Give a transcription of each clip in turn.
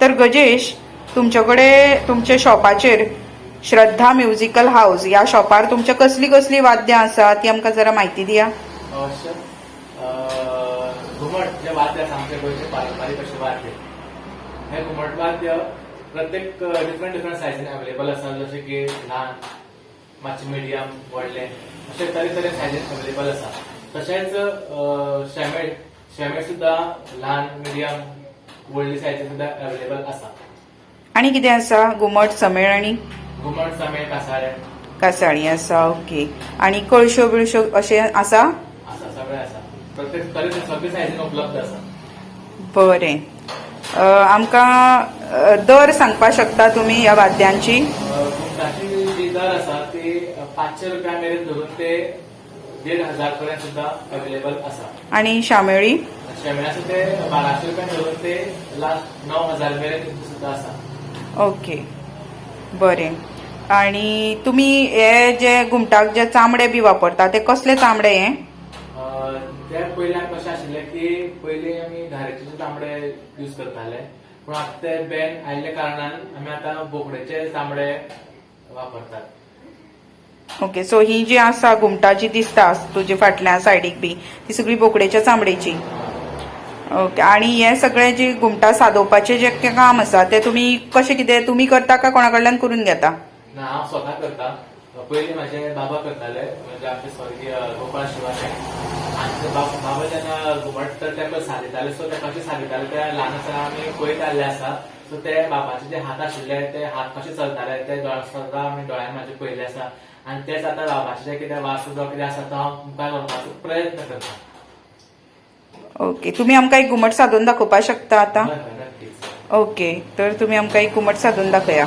तर गजेश तुमच्याकडे तुमच्या शॉपाचेर श्रद्धा म्युझिकल हाऊस या शॉपार तुमच्या कसली कसली वाद्यां आसा ती आमकां जरा म्हायती दिया. अवश्य घुमट जे वाद्य आसा आमचे गोंयचे पारंपारीक अशें वाद्य हे घुमट वाद्य प्रत्येक डिफरंट डिफरंट सायजीन अवेलेबल आसा जशें की ल्हान मातशें मिडियम व्हडलें अशे तरेतरे सायजीन अवेलेबल आसा. तशेंच अं, शेमेळ सुद्दां ल्हान मिडियम व्हडली सायझीन सुद्दां अवेलेबल आसा आनी कितें आसा घुमट समेळ आनी घुमट सामेळ कासाळें कासाळी आसा ओके. आनी कळश्यो बिळश्यो अशें आसा आसा सगळें आसा प्रत्येक सगळे सायझीन उपलब्ध आसा बरें. आमकां दर सांगपाक शकता तुमी ह्या वाद्यांची? घुमटाची जी दर आसा ती पाचशे रुपया मेरेन धरून ते देड हजार पर्यंत सुद्धा अवेलेबल आसा आनी शामेळी? शेमण्याचे ते बाराशे रुपया धरून ते लास्ट णव हजार मेरेन सुद्धा आसा ओके बरें. आनी तुमी हे जे घुमटाक जे चामडे बी वापरता ते कसले चामडे हे? ते पयल्याक कशें आशिल्लें की पयलीं आमी धारेचे तांबडे यूज करताले पूण आतां ते बॅन आयिल्ल्या कारणान आमी आतां बोकडेचे तांबडे वापरतात. ओके सो ही जी आसा घुमटाची दिसता तुजे फाटल्या सायडीक बी ती सगळी बोकडेच्या चामडेची. ओके. आणि हे सगळे जे घुमटा सादोवपाचे जे काम आसा ते तुमी कशें कितें तुमी करता काय कोणा कडल्यान करून घेता? ना हांव स्वता करता. पयलीं म्हाजे बाबा करताले. म्हणजे आमचे स्वर्गीय गोपाळ शिवाने आनी बाबा जेन्ना घुमट तर ते सादिताले सो ते कशें सादिताले ते ल्हान आसतना आमी पळयत आयल्ले आसा सो ते बाबाचे जे हात आशिल्ले ते हात कशे चलताले? ते दोळ्या सदां आमी दोळ्यान म्हाजे पयले आसा आनी तेच आतां बाबाचे जे कितें वास जो कितें आसा तो हांव मुखार व्हरपाचो प्रयत्न करता. ओके तुमी आमकां एक घुमट सादून दाखोवपाक शकता आतां? ओके तर तुमी आमकां एक घुमट सादून दाखया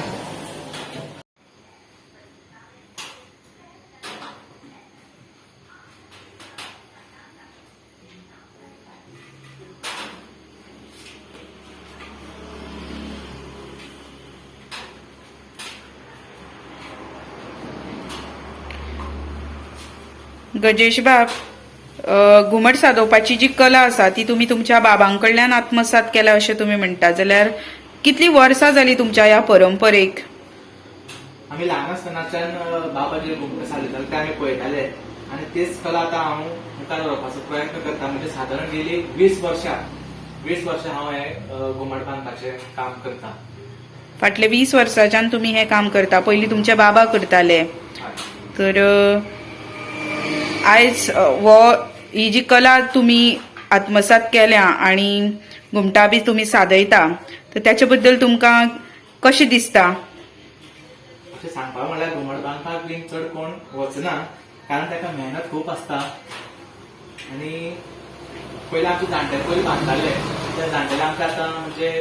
गजेश बाब घुमट सादोवपाची जी कला आसा ती तुमी तुमच्या बाबां कडल्यान आत्मसात केल्या अशें तुमी म्हणटा जाल्यार कितली वर्सां जाली तुमच्या ह्या परंपरेक? आमी ल्हान आसतनाच्यान बाबा जे घुमट सादिताले ते आमी पळयताले. आनी तेच कला आतां हांव मुखार व्हरपाचो प्रयत्न करता. म्हणजे सादारण गेली वीस वर्षां वीस वर्षां हांव हे अ, घुमट बांदपाचें काम करता. फाटले वीस वर्सांच्यान तुमी हें काम करता. पयलीं तुमचे बाबा करताले. तर आयज हो ही जी कला तुमी आत्मसात केल्या आणि घुमटा बी तुमी सादयता तर त्याच्या बद्दल तुमकां कशें दिसता? अशें सांगपाक म्हणल्यार घुमट बांदपाक बीन चड कोण वचना कारण ताका मेहनत खूप आसता. आनी पयलीं आमचे जाणटे पयलीं बांदताले त्या जाणटेले आमच्या आतां म्हणजे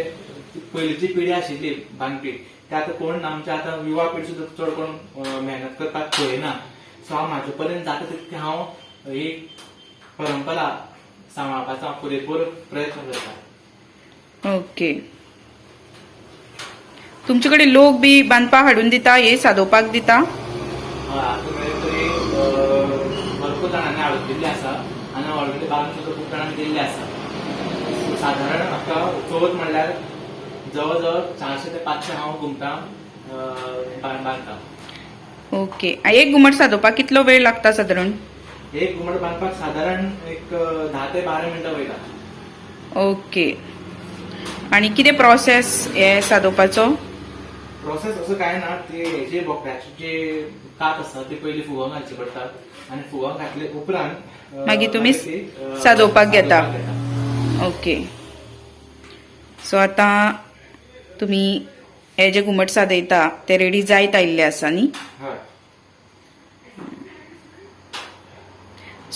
पयलींची पिढी आशिल्ली बांदपी ते आतां कोण आमच्या आतां युवा पिढी सुद्दां चड कोण मेहनत करपाक पळयना. सो हांव म्हाजे पर्यंत जाता तितकें हांव ही परंपरा सांबाळपाचो हांव पुरेपूर प्रयत्न करता ओके. तुमचे कडेन लोक बी बांदपाक हाडून दिता हे सादोवपाक दिता भरपूर जाणांनी हाडून दिल्ली आसा आनी ऑलरेडी बांदून सुद्दां खूब जाणांनी दिल्ली आसा सो सादारण म्हाका चवथ म्हणल्यार जवळ जवळ चारशे ते पांचशे हांव घुमटां अ, बां- बांदता ओके. एक घुमट सादोवपाक कितलो वेळ लागता सादारण एक घुमट बांदपाक सादारण एक धा ते बारा मिनटां वयता ओके. आणि कितें प्रोसेस हे सादोवपाचो प्रोसेस असं काय ना ते जे बोकड्याचे जे कात आसा ते पयलीं फुगोवंक घालचे पडटात आनी फुगोवंक घातले उपरांत मागीर तुमी ती, अ, सादोवपाक घेता. घेता. ओके. सो आतां तुमी हे जे घुमट सादयता ते रेडी जायत आयिल्ले आसा न्ही हय.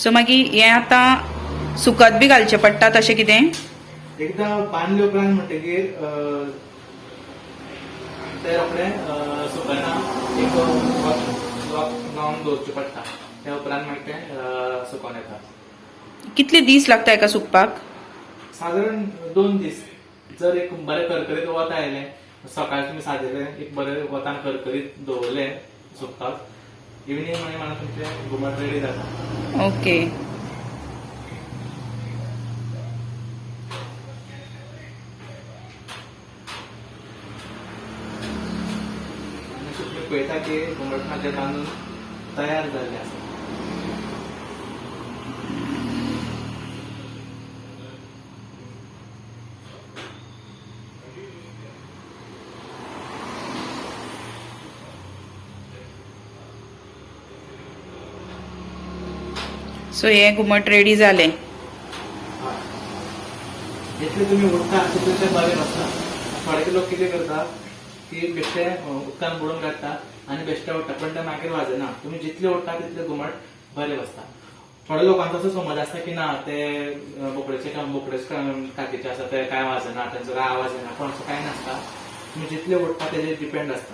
सो मागीर हें आतां सुकत बी घालचें पडटा तशें कितें? एकदा बांदले उपरांत म्हणटगीर अ, ते रोखडे सुकना एक लावन दवरचें पडटा. त्या उपरांत मागीर तें सुकोन येता. कितले दीस लागता हेका सुकपाक? सादारण दोन दीस. जर एक बरें करकरीत वत आयलें सकाळी तुमी सादेलें एक बरें वतान करकरीत दवरलें सुकपाक इव्हनिंगमध्ये मला तुमचे घुमट रेडी जातात. ओके. पेटा के घुमट माझे तांदूळ तयार झाले असतात. सो हे घुमट रेडी जितले तुम्ही उडटा तितले ते बरें बसता थोडे लोक कितें करता की बेश्टे उदकान बुडोवन काडटा आनी बेश्टे ओडटा पण ते मागीर वाजना तुम्ही जितले ओडटा तितले घुमट बरें बसता थोड्या लोकांचो असो समज आसता की ना ते बोकडेचे काम बोकडेचे कातीचे आसा ते काय वाजना त्यांचो काय आवाज येना पण असं काय नासता. तुम्ही जितले ओडटा तेजेर डिपेंड आसता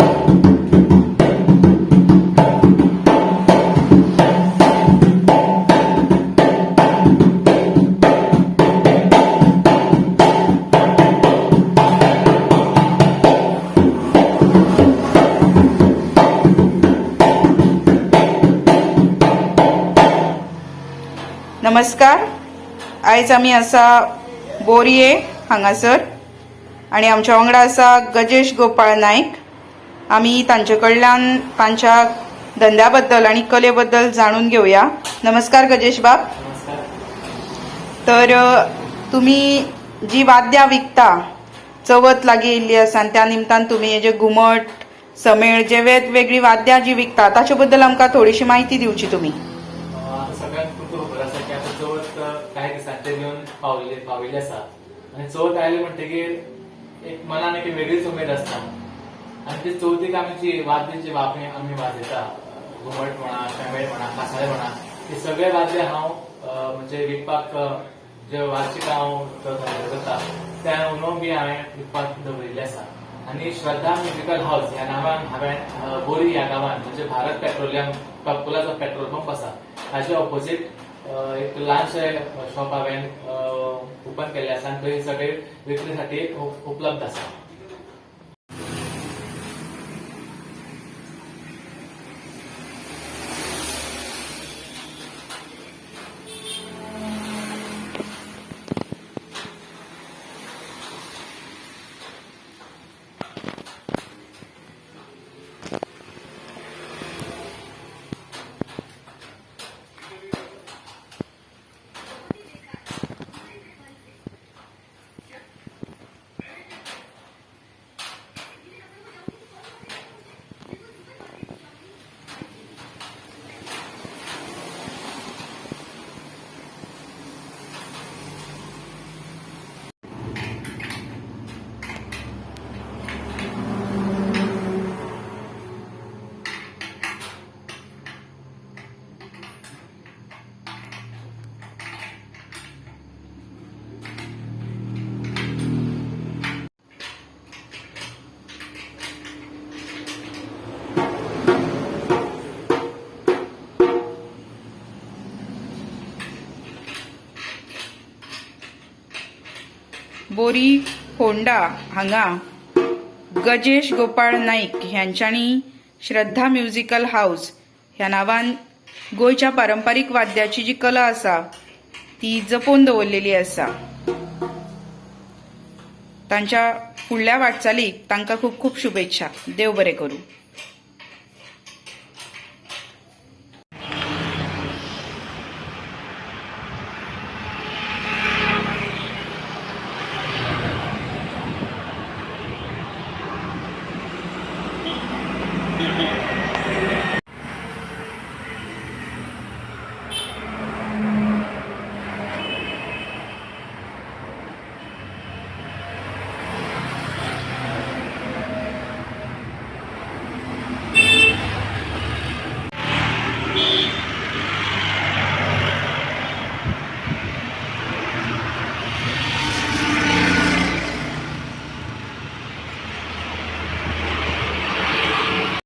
नमस्कार. आयज आमी आसा बोरये हांगासर आणि आमच्या वांगडा आसा गजेश गोपाळ नायक आमी तांचे कडल्यान तांच्या धंद्या बद्दल आणि कले बद्दल जाणून घेवया नमस्कार गजेश बाब तर तुम्ही जी वाद्यां विकता चवथ लागीं येयल्ली आसा आनी त्या निमतान तुम्ही हे जे घुमट समेळ जे वेगवेगळी वाद्यां जी विकता ताचे बद्दल आमकां थोडीशी म्हायती दिवची तुमी आता सगळ्यांत खूब खबर आसा की आता चवथ कांय दिसांचे घेवन पावले पाविल्ले आसा आनी चवथ आयली म्हणटकीर एक मनान एक वेगळीच उमेद आसता आनी ती चवथीक आमी जी वाद्य जी आमी वाजयता घुमट म्हणा शेमेळ म्हणा कासाळे म्हणा हे सगळे वाद्य हांव म्हणजे विकपाक जे वार्षिक हांव करता. त्या उनो बी हांवें विकपाक दवरिल्ले आसा आनी श्रद्धा म्युजिकल हाऊस ह्या नावान हांवें बोरी ह्या गांवान म्हणजे भारत पेट्रोलियम कपकुलाचो पेट्रोल पंप आसा हाचे ऑपोजीट एक ल्हानशें शॉप हांवें ओपन केल्ले आसा आनी थंय सगळे विक्री खातीर उपलब्ध आसा बोरी फोंडा हांगा गजेश गोपाळ नाईक ह्यांच्यानी श्रद्धा म्युझिकल हाऊस ह्या नावान गोंयच्या पारंपारीक वाद्याची जी कला आसा ती जपोवन दवरलेली आसा तांच्या फुडल्या वाटचालीक तांकां खूब खूब शुभेच्छा. देव बरें करूं.